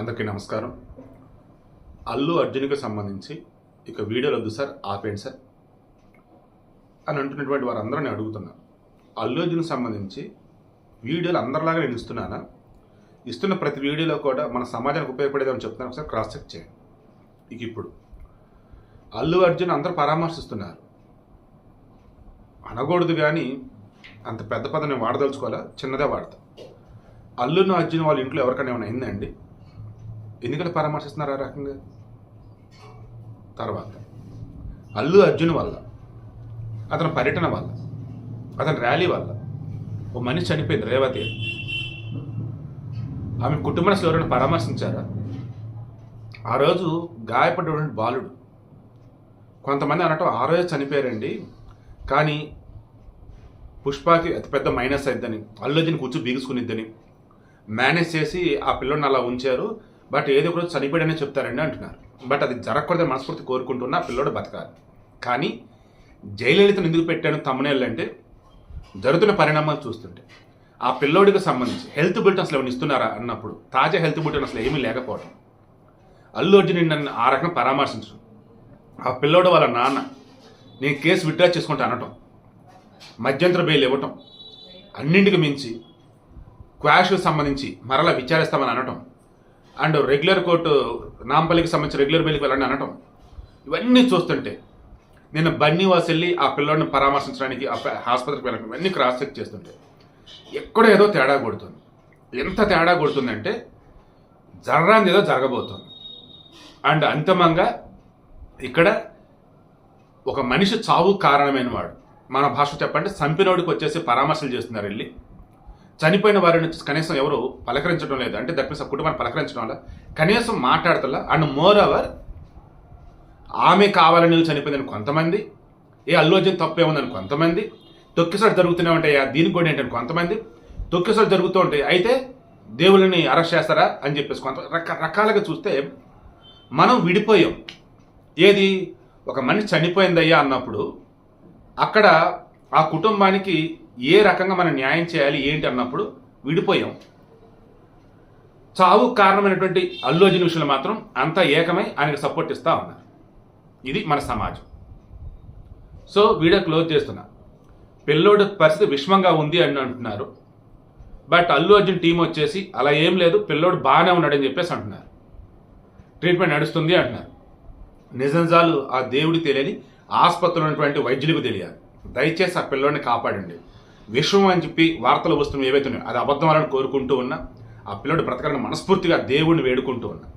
అందరికీ నమస్కారం. అల్లు అర్జున్కి సంబంధించి ఇక వీడియోలు వద్దు సార్ ఆపేయండి సార్ అని అంటున్నటువంటి వారందరూ నేను అడుగుతున్నాను అల్లు అర్జున్కి సంబంధించి వీడియోలు అందరిలాగా నేను ఇస్తున్నానా? ఇస్తున్న ప్రతి వీడియోలో కూడా మన సమాజానికి ఉపయోగపడేదని చెప్తున్నాను. ఒకసారి క్రాస్ చెక్ చేయండి. ఇక ఇప్పుడు. అల్లు అర్జున్ అందరూ పరామర్శిస్తున్నారు. అనకూడదు కానీ అంత పెద్ద పద నేను వాడదలుచుకోవాలా? చిన్నదే వాడతా. అల్లును అర్జున్ వాళ్ళ ఇంట్లో ఎవరికైనా ఏమైనా అయిందండి ఎందుకంటే పరామర్శిస్తున్నారు ఆ రకంగా? తర్వాత అల్లు అర్జున్ వల్ల అతని పర్యటన వల్ల అతని ర్యాలీ వల్ల ఓ మనిషి చనిపోయింది రేవతి. ఆమె కుటుంబాన్ని ఎవరైనా పరామర్శించారా? ఆ రోజు గాయపడ్డటువంటి బాలుడు. కొంతమంది అనటం ఆ రోజు చనిపోయారండి. కానీ పుష్పకి అతిపెద్ద మైనస్ అయిద్దని అల్లుజని కూర్చో బిగుసుకునిద్దని మేనేజ్ చేసి ఆ పిల్లోడిని అలా ఉంచారు. బట్ ఏదో ఒకరోజు చనిపోయాడనే చెప్తారండి అంటున్నారు. బట్ అది జరగకూడదని మనస్ఫూర్తి కోరుకుంటున్నా పిల్లోడు బతకాలి. కానీ జయలలితను ఎందుకు పెట్టాను తమ్మునేళ్ళు అంటే జరుగుతున్న పరిణామాలు చూస్తుంటే. ఆ పిల్లోడికి సంబంధించి హెల్త్ బులెటిన్ అసలు ఏమైనా ఇస్తున్నారా అన్నప్పుడు తాజా హెల్త్ బులెటిన్ అసలు ఏమీ లేకపోవడం. అల్లు అర్జున్ నన్ను ఆ రకంగా పరామర్శించడం ఆ పిల్లోడు వాళ్ళ నాన్న నేను కేసు విత్డ్రా చేసుకుంటా అనటం. మధ్యంతర బెయిల్ ఇవ్వటం. అన్నింటికి మించి క్వాష్కి సంబంధించి మరలా విచారిస్తామని అనటం. అండ్ రెగ్యులర్ కోర్టు నాంపల్లికి సంబంధించి రెగ్యులర్ బెయిల్కి వెళ్ళండి అనటం. ఇవన్నీ చూస్తుంటే నేను బన్నీవాస్ వెళ్ళి ఆ పిల్లోడిని పరామర్శించడానికి ఆ ఆసుపత్రికి వెళ్ళడం ఇవన్నీ క్రాస్ చెక్ చేస్తుంటే ఎక్కడో ఏదో తేడా కొడుతుంది. ఎంత తేడా కొడుతుందంటే జరగరాంది ఏదో జరగబోతుంది. అండ్ అంతిమంగా ఇక్కడ ఒక మనిషి చావు కారణమైన వాడు. మన భాష చెప్పండి చంపినోడికి వచ్చేసి పరామర్శలు చేస్తున్నారు వెళ్ళి. చనిపోయిన వారిని కనీసం ఎవరు పలకరించడం లేదు. అంటే దట్ మీన్స్ ఆ కుటుంబాన్ని పలకరించడం వల్ల కనీసం మాట్లాడతలా. అండ్ మోర్ ఓవర్ ఆమె కావాలని చనిపోయిందని కొంతమంది ఏ అల్లు తప్పే ఉందని కొంతమంది తొక్కిసారి జరుగుతూనే ఉంటాయి. దీనికి కూడా ఏంటని కొంతమంది తొక్కిసారి జరుగుతూ ఉంటాయి. అయితే దేవుళ్ళని అరెస్ట్ చేస్తారా అని చెప్పేసి కొంత రకరకాలుగా చూస్తే మనం విడిపోయాం. ఏది? ఒక మనిషి చనిపోయిందయ్యా అన్నప్పుడు అక్కడ ఆ కుటుంబానికి ఏ రకంగా మనం న్యాయం చేయాలి ఏంటి అన్నప్పుడు విడిపోయాం. చావు కారణమైనటువంటి అల్లు అర్జున్ విషయంలో మాత్రం అంతా ఏకమై ఆయనకు సపోర్ట్ ఇస్తా ఉన్నారు. ఇది మన సమాజం. సో వీడియో క్లోజ్ చేస్తున్నా. పిల్లోడి పరిస్థితి విషమంగా ఉంది అని అంటున్నారు. బట్ అల్లు అర్జున్ టీం వచ్చేసి అలా ఏం లేదు పిల్లోడు బాగానే ఉన్నాడని చెప్పేసి అంటున్నారు. ట్రీట్మెంట్ నడుస్తుంది అంటున్నారు. నిజంజాలు ఆ దేవుడికి తెలియని ఆసుపత్రిలో ఉన్నటువంటి వైద్యులకు తెలియాలి. దయచేసి ఆ పిల్లోడిని కాపాడండి. విషం అని చెప్పి వార్తలు వస్తున్నవి ఏవైతే ఉన్నాయో అది అబద్ధం అని కోరుకుంటూ ఉన్నా ఆ పిల్లడు బ్రతకాలని మనస్ఫూర్తిగా దేవుణ్ణి వేడుకుంటూ ఉన్నా